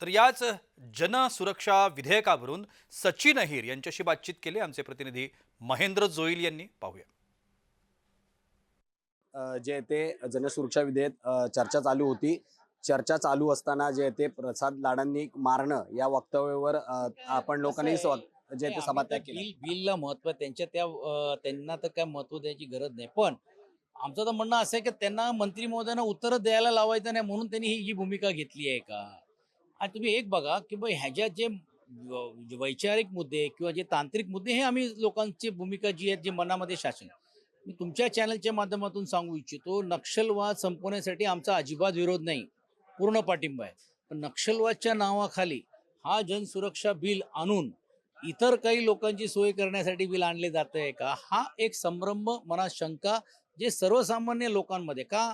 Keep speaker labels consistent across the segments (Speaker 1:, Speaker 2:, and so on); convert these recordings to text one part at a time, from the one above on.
Speaker 1: तर याच जनसुरक्षा विधेयकावरून सचिन अहिर यांच्याशी बातचीत केली. आमचे प्रतिनिधी महेंद्र जोईल यांनी. पाहूया.
Speaker 2: जे ते जनसुरक्षा विधेयक चर्चा चालू होती. चर्चा चालू असताना जे ते प्रसाद लाडांनी मारणं या वक्तव्यावर आपण लोकांनी जे ते सभात्याग केला.
Speaker 3: बिलला महत्त्व. त्यांच्या त्या त्यांना तर काय महत्त्व द्यायची गरज नाही. पण आमचं तर म्हणणं असं आहे की त्यांना मंत्री महोदयांना उत्तर द्यायला लावायचं नाही म्हणून त्यांनी ही जी भूमिका घेतली आहे का? आणि तुम्ही एक बघा की बा ह्याच्यात जे वैचारिक मुद्दे किंवा जे तांत्रिक मुद्दे हे आम्ही लोकांची भूमिका जी आहे जे मनामध्ये शासन. मी तुमच्या चॅनलच्या माध्यमातून सांगू इच्छितो नक्षलवाद संपवण्यासाठी आमचा अजिबात विरोध नाही. पूर्ण पाठिंबा आहे. पण नक्षलवादच्या नावाखाली हा जनसुरक्षा बिल आणून इतर काही लोकांची सोय करण्यासाठी बिल आणले जात आहे का? हा एक संभ्रम मनात शंका जे सर्वसामान्य लोकांमध्ये का?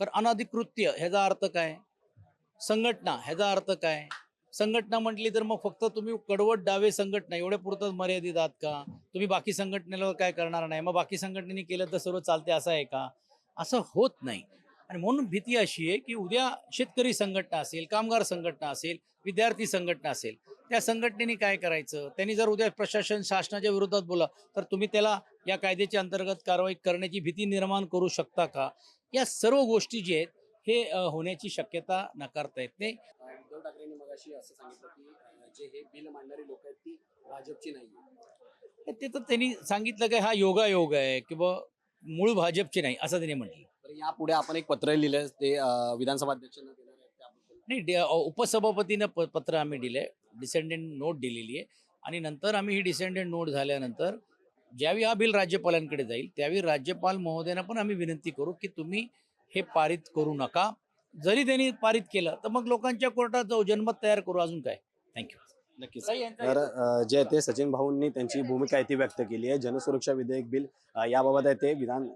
Speaker 3: तर अनधिकृत्य ह्याचा अर्थ काय? संघटना ह्याचा अर्थ काय? संघटना म्हटली तर मग फक्त तुम्ही कडवट डावे संघटना एवढ्या पुरतच मर्यादित आहात का? तुम्ही बाकी संघटनेला काय करणार नाही? मग बाकी संघटनेने केलं तर सर्व चालते असं आहे का? असं होत नाही. आणि म्हणून भीती अशी आहे की उद्या शेतकरी संघटना असेल कामगार संघटना असेल विद्यार्थी संघटना असेल त्या संघटनेने काय करायचं? त्यांनी जर उद्या प्रशासन शासनाच्या विरोधात बोला तर तुम्ही त्याला या कायद्याच्या अंतर्गत कारवाई करण्याची भीती निर्माण करू शकता का? या सर्व गोष्टी जे आहेत हे होण्याची शक्यता नकारता येत नाही.
Speaker 2: उद्धव ठाकरेंनी मगाशी असं सांगितलं की जे हे बिल मांडणारी लोक आहेत ती भाजपची नाही
Speaker 3: ते तर त्यांनी सांगितलं की हा योगा योग आहे किंवा मूळ भाजपचे नाही असं त्यांनी म्हटलं.
Speaker 2: यापुढे आपण एक पत्र लिहिलंय ते विधानसभा अध्यक्षांना देणार
Speaker 3: नाही उपसभापतीनं प पत्र आम्ही दिलंय डिसेंडेंट नोट दिलेली आहे आणि नंतर आम्ही ही डिसेंडेंट नोट झाल्यानंतर ज्यावेळी हा बिल राज्यपालांकडे जाईल त्यावेळी राज्यपाल महोदयांना पण आम्ही विनंती करू की तुम्ही हे पारित करू नका. जरी त्यांनी पारित केलं तर मग लोकांच्या कोर्टात जाऊ. जनमत तयार करू. अजून काय? थँक्यू
Speaker 2: नक्कीच. तर जे आहे ते सचिन भाऊंनी त्यांची भूमिका ती व्यक्त केली आहे. जनसुरक्षा विधेयक बिल याबाबत आहे ते विधान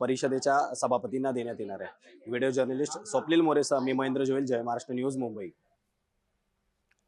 Speaker 2: परिषदेच्या सभापतींना देण्यात येणार आहे. व्हिडिओ जर्नलिस्ट स्वप्नील मोरेसह मी महेंद्र जोईल. जय महाराष्ट्र न्यूज मुंबई.